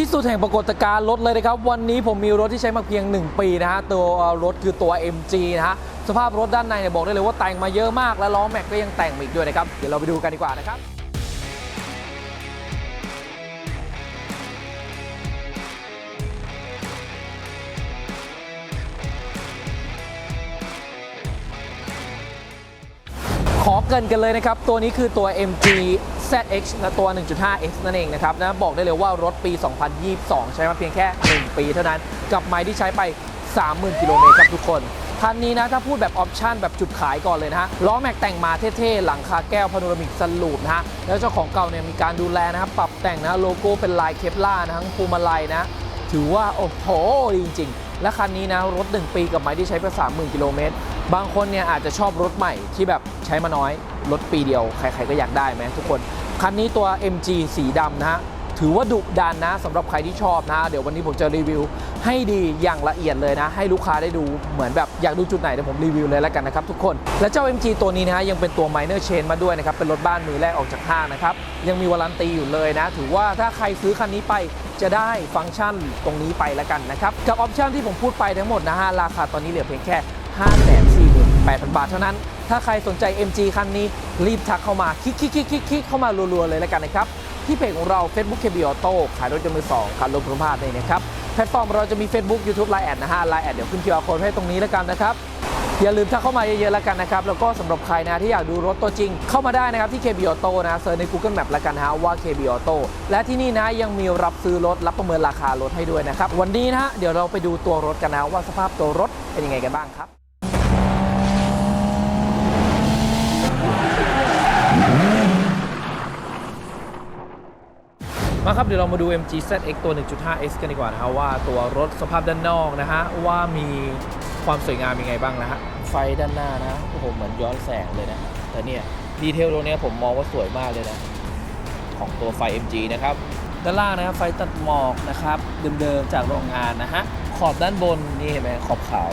ที่สุดแห่งปรากฏการณ์รถเลยนะครับ วันนี้ผมมีรถที่ใช้มาเพียง 1 ปีนะฮะ ตัวรถคือตัว MG นะฮะ สภาพรถด้านในเนี่ยบอกได้เลยว่าแต่งมาเยอะมาก และล้อแม็กก็ยังแต่งมาอีกด้วยนะครับ เดี๋ยวเราไปดูกันดีกว่านะครับขอเกินกันเลยนะครับ ตัวนี้คือตัว MG ZX นะตัว 1.5X นั่นเองนะครับนะบอกได้เลยว่ารถปี 2022 ใช้มาเพียงแค่ 1 ปีเท่านั้น กับไมล์ที่ใช้ไป 30,000 กิโลเมตรครับทุกคนคันนี้นะ ถ้าพูดแบบออปชั่นแบบจุดขายก่อนเลยนะฮะล้อแม็กแต่งมาเท่ๆ หลังคาแก้วพาโนรามิกสลูปนะฮะ แล้วเจ้าของเก่าเนี่ยมีการดูแลนะครับ ปรับแต่งนะโลโก้เป็นลายเคปล่านะทั้งพวงมาลัยนะ ถือว่า โอ้โห ดีจริง ๆ และคันนี้นะ รถ 1 ปีกับไม้ที่ใช้ไป30,000 กิโลเมตร บางคนเนี่ยอาจจะชอบรถใหม่ที่แบบใช้มาน้อย รถปีเดียว ใครๆก็อยากได้ไหมทุกคน คันนี้ตัว MG สีดำนะฮะถือว่าดุดันนะสำหรับใครที่ชอบนะเดี๋ยววันนี้ผมจะรีวิว ให้ดีอย่างละเอียดเลยนะ ให้ลูกค้าได้ดูเหมือนแบบอยากดูจุดไหนเดี๋ยวผมรีวิวเลยแล้วกันนะครับทุกคน และเจ้า MG ตัวนี้นะฮะยังเป็นตัว minor chain มาด้วยนะครับ เป็นรถบ้านมือแรกออกจากห้างนะครับ ยังมีวารันตีอยู่เลยนะ ถือว่าถ้าใครซื้อคันนี้ไปจะได้ฟังก์ชันตรงนี้ไปแล้วกันนะครับกับออปชันที่ผมพูดไปทั้งหมดนะฮะราคาตอนนี้เหลือเพียงแค่548,000 บาทเท่านั้น ถ้าใครสนใจ MG คันนี้ รีบทักเข้ามาคลิกคลิกคลิกคลิกคลิกเข้ามารัวๆเลยแล้วกันนะครับ ที่เพจของเรา Facebook KB Auto ขายรถยนต์มือสองคันรถคุณภาพนี่นะครับ แพลตฟอร์มเราจะมี Facebook YouTube Line แอดนะฮะ Line แอดเดี๋ยวขึ้น QR code ให้ตรงนี้แล้วกันนะครับอย่าลืมทักเข้ามาเยอะๆแล้วกันนะครับ แล้วก็สำหรับใครนะที่อยากดูรถตัวจริง เข้ามาได้นะครับที่ KB Auto นะเซิร์ชใน Google Map แล้วกันนะฮะว่า KB Auto และที่นี่นะยังมีรับซื้อรถรับประเมินราคารถให้ด้วยนะครับ วันนี้นะฮะเดี๋ยวเราไปดูตัวรถกันนะว่าสภาพตัวรถเป็นยังไงกันบ้างครับ มาครับเดี๋ยวเรามาดู MG ZX ตัว 1.5X กันดีกว่านะฮะว่าตัวรถสภาพด้านนอกนะฮะว่ามีความสวยงามยังไงบ้างนะฮะไฟด้านหน้านะโอ้โหเหมือนย้อนแสงเลยนะแต่เนี่ยดีเทลตรงนี้ผมมองว่าสวยมากเลยนะของตัวไฟ MG นะครับด้านล่างนะครับไฟตัดหมอกนะครับเดิมๆจากโรงงานนะฮะขอบด้านบนนี่เห็นไหมขอบขาว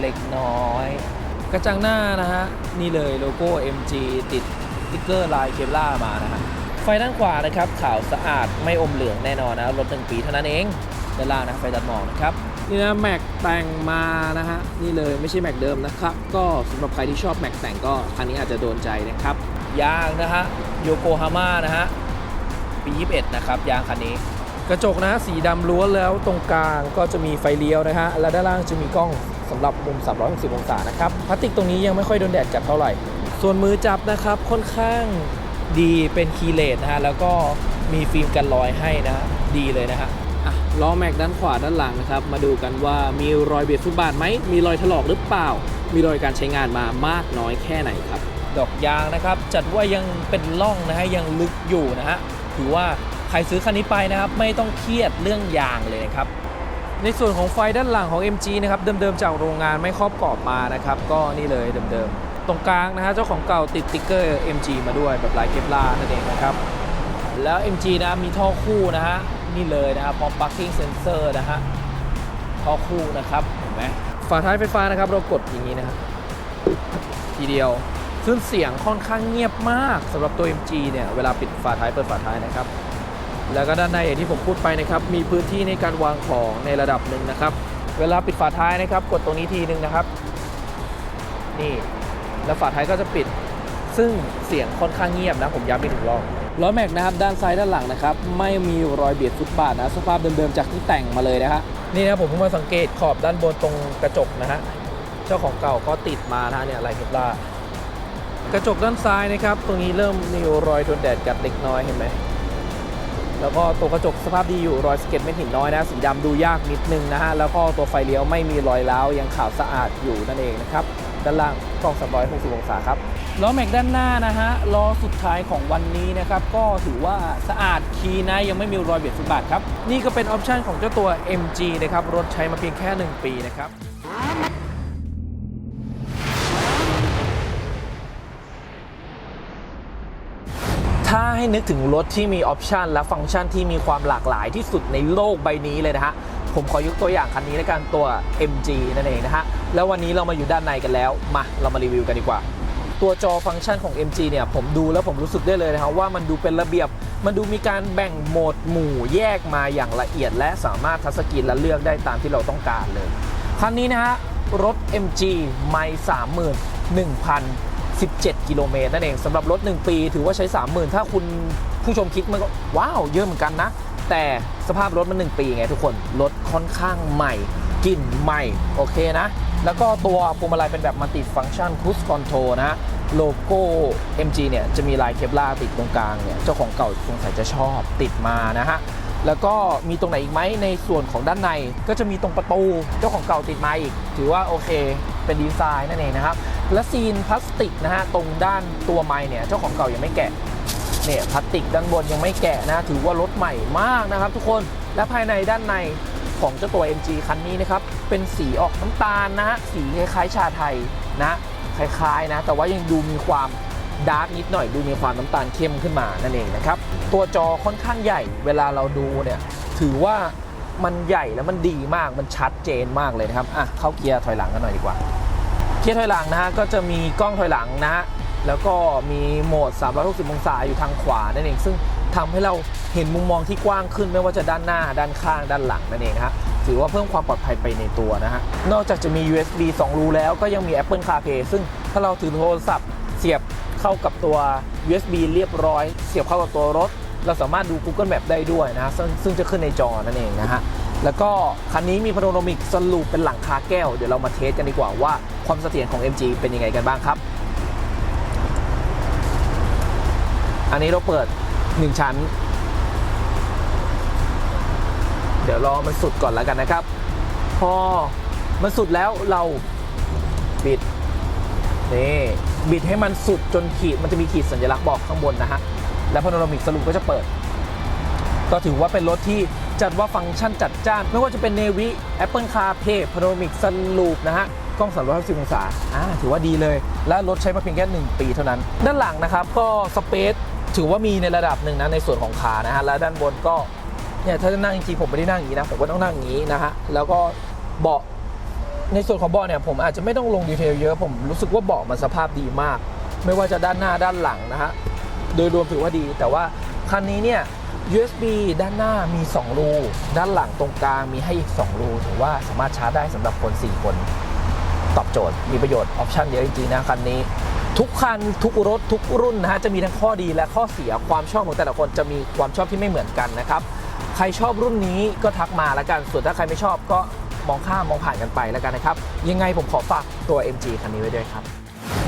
เล็กน้อย กระจังหน้านะฮะนี่เลยโลโก้ MG ติดติ๊กเกอร์ลายเคปล่ามานะฮะ ฟด้านขวานะครับขาวสะอาดไม่อมเหลืองแน่นอนนะรถหนึ่งปีเท่านั้นเองด้านล่างนะไฟตัดหมอกนะครับนี่นะแม็กแต่งมานะฮะนี่เลยไม่ใช่แม็กเดิมนะครับก็สำหรับใครที่ชอบแม็กแต่งก็คันนี้อาจจะโดนใจนะครับยางนะฮะโยโกฮาม่านะฮะปี21นะครับยางคันนี้ กระจกนะสีดำล้วนแล้วตรงกลางก็จะมีไฟเลี้ยวนะฮะและด้านล่างจะมีกล้องสำหรับมุม 360 องศานะครับพลาสติกตรงนี้ยังไม่ค่อยโดนแดดจัดเท่าไหร่ ส่วนมือจับนะครับค่อนข้าง ดีเป็นคีย์เลสนะฮะแล้วก็มีฟิล์มกันรอยให้นะฮะดีเลยนะฮะอะล้อแม็กด้านขวาด้านหลังนะครับ มาดูกันว่ามีรอยเบียดฟุตบาทไหมมีรอยถลอกหรือเปล่า มีรอยการใช้งานมามากน้อยแค่ไหนครับ ดอกยางนะครับ จัดว่ายังเป็นร่องนะฮะยังลึกอยู่นะฮะถือว่าใครซื้อคันนี้ไปนะครับ ไม่ต้องเครียดเรื่องยางเลยนะครับในส่วนของไฟด้านหลังของ MG นะครับเดิมๆจากโรงงานไม่ครอบกรอบมานะครับ ก็นี่เลยเดิมๆ ตรงกลางนะฮะเจ้าของเก่าติดติ๊กเกอร์ MG มาด้วยแบบลายเคปลานั่นเองนะครับ แล้ว MG นะมีท่อคู่นะฮะนี่เลยนะครับพร้อม parking sensor นะฮะท่อคู่นะครับเห็นไหมฝาท้ายไฟฟ้านะครับเรากดอย่างนี้นะครับทีเดียวซึ่งเสียงค่อนข้างเงียบมากสำหรับตัว MG เนี่ยเวลาปิดฝาท้ายเปิดฝาท้ายนะครับ แล้วก็ด้านในอย่างที่ผมพูดไปนะครับมีพื้นที่ในการวางของในระดับหนึ่งนะครับ เวลาปิดฝาท้ายนะครับ กดตรงนี้ทีนึงนะครับ นี่ แล้วฝาท้ายก็จะปิด ซึ่งเสียงค่อนข้างเงียบนะ ผมย้ำไปถึงรอบล้อแม็กนะครับด้านซ้ายด้านหลังนะครับไม่มีรอยเบียดฟุตบาทนะสภาพเดิมๆจากที่แต่งมาเลยนะฮะนี่นะผมเพิ่งมาสังเกตขอบด้านบนตรงกระจกนะฮะเจ้าของเก่าก็ติดมานะฮะเนี่ยลายเคปลาร์กระจกด้านซ้ายนะครับตรงนี้เริ่มมีรอยโดนแดดกัดเล็กน้อยเห็นไหม แล้วก็ตัวกระจกสภาพดีอยู่รอยสเก็ตเม็ดหินน้อยนะ สีดำดูยากนิดนึงนะฮะ แล้วก็ตัวไฟเลี้ยวไม่มีรอยร้าว ยังขาวสะอาดอยู่นั่นเองนะครับ ด้านล่างกล้อง 360 องศาครับ ล้อแม็กด้านหน้านะฮะ ล้อสุดท้ายของวันนี้นะครับ ก็ถือว่าสะอาดคีนะ ยังไม่มีรอยเบียดฟุตบาทครับ นี่ก็เป็นออปชันของเจ้าตัว MG นะครับ รถใช้มาเพียงแค่ 1 ปีนะครับ ถ้าให้นึกถึงรถที่มีออปชันและฟังก์ชันที่มีความหลากหลายที่สุดในโลกใบนี้เลยนะฮะ ผมขอยกตัวอย่างคันนี้แล้วกันตัว MG นั่นเองนะฮะ แล้ววันนี้เรามาอยู่ด้านในกันแล้ว มาเรามารีวิวกันดีกว่า ตัวจอฟังก์ชันของ MG เนี่ย ผมดูแล้วผมรู้สึกได้เลยนะครับว่ามันดูเป็นระเบียบ มันดูมีการแบ่งโหมดหมู่แยกมาอย่างละเอียด และสามารถทัชสกรีนและเลือกได้ตามที่เราต้องการเลย คันนี้นะฮะรถ MG ไม่ 17 กิโลเมตรนั่นเองสำหรับรถ 1 ปี ถือว่าใช้ 30,000 ถ้าคุณผู้ชมคิดมันก็ว้าวเยอะเหมือนกันนะ แต่สภาพรถมัน 1 ปีไงทุกคน รถค่อนข้างใหม่กลิ่นใหม่ โอเคนะ แล้วก็ตัวพวงมาลัยเป็นแบบมัลติฟัง c t ชัน Cruise Control นะโลโก้ MG เนี่ย จะมีลายเคปลาติดตรงกลางเนี่ย เจ้าของเก่าสงสัยจะชอบติดมานะฮะ แล้วก็มีตรงไหนอีกไหมในส่วนของด้านในก็จะมีตรงประตูเจ้าของเก่าติดมาอีก ถือว่าโอเค เป็นดีไซน์นั่นเองนะครับ และซีนพลาสติกนะฮะตรงด้านตัวไม้เนี่ยเจ้าของเก่ายังไม่แกะเนี่ยพลาสติกด้านบนยังไม่แกะนะถือว่ารถใหม่มากนะครับ ทุกคนและภายในด้านในของเจ้าตัว MG คันนี้นะครับเป็นสีออกน้ำตาลนะฮะสีคล้ายๆชาไทยนะคล้ายๆนะแต่ว่ายังดูมีความดาร์กนิดหน่อยดูมีความน้ำตาลเข้มขึ้นมานั่นเองนะครับตัวจอค่อนข้างใหญ่เวลาเราดูเนี่ยถือว่า มันใหญ่แล้วมันดีมากมันชัดเจนมากเลยนะครับอะเข้าเกียร์ถอยหลังกันหน่อยดีกว่า เกียร์ถอยหลังนะฮะก็จะมีกล้องถอยหลังนะฮะแล้วก็มีโหมด 360 องศาอยู่ทางขวานั่นเอง ซึ่งทำให้เราเห็นมุมมองที่กว้างขึ้นไม่ว่าจะด้านหน้า ด้านข้างด้านหลังนั่นเองนะฮะถือว่าเพิ่มความปลอดภัยไปในตัวนะฮะนอกจากจะมี USB 2 รูแล้วก็ยังมี Apple CarPlay ซึ่งถ้าเราถือโทรศัพท์เสียบเข้ากับตัว USB เรียบร้อย เสียบเข้ากับตัวรถ เราสามารถดู Google Map ได้ด้วยนะซึ่งซึ่งจะขึ้นในจอนั่นเองนะฮะ แล้วก็คันนี้มีพาโนรามิกสลูปเป็นหลังคาแก้ว เดี๋ยวเรามาเทสกันดีกว่าว่าความเสถียรของ MG เป็นยังไงกันบ้างครับ อันนี้เราเปิด 1 ชั้น เดี๋ยวรอมันสุดก่อนแล้วกันนะครับ พอมันสุดแล้วเราบิดนี่บิดให้มันสุดจนขีดมันจะมีขีดสัญลักษณ์บอกข้างบนนะฮะ แล้วพาโนรามิกสลูปก็จะเปิด ก็ถือว่าเป็นรถที่จัดว่าฟังก์ชันจัดจ้าน ไม่ว่าจะเป็น Navy Apple CarPlay Panoramic Sunroof นะฮะกล้อง 360 องศาอ่าถือว่าดีเลย และรถใช้มาเพียงแค่ 1 ปีเท่านั้น ด้านหลังนะครับก็สเปซถือว่ามีในระดับหนึ่งนะในส่วนของขานะฮะและด้านบนก็เนี่ยถ้าจะนั่งจริงๆผมไม่ได้นั่งอย่างนี้นะผมก็ต้องนั่งอย่างนี้นะฮะแล้วก็เบาะในส่วนของเบาะเนี่ยผมอาจจะไม่ต้องลงดีเทลเยอะผมรู้สึกว่าเบาะมันสภาพดีมาก ไม่ว่าจะด้านหน้าด้านหลังนะฮะ โดยรวมถือว่าดี แต่ว่าคันนี้เนี่ย USB ด้านหน้ามี 2 รู ด้านหลังตรงกลางมีให้อีก 2 รู ถือว่าสามารถชาร์จได้สำหรับคน 4 คน ตอบโจทย์ มีประโยชน์ออปชันเยอะจริงๆนะคันนี้ ทุกคัน ทุกรถ ทุกรุ่นนะฮะจะมีทั้งข้อดีและข้อเสียความชอบของแต่ละคนจะมีความชอบที่ไม่เหมือนกันนะครับใครชอบรุ่นนี้ก็ทักมาแล้วกัน ส่วนถ้าใครไม่ชอบก็มองข้ามมองผ่านกันไปแล้วกันนะครับ ยังไงผมขอฝากตัว MG คันนี้ไว้ด้วยครับ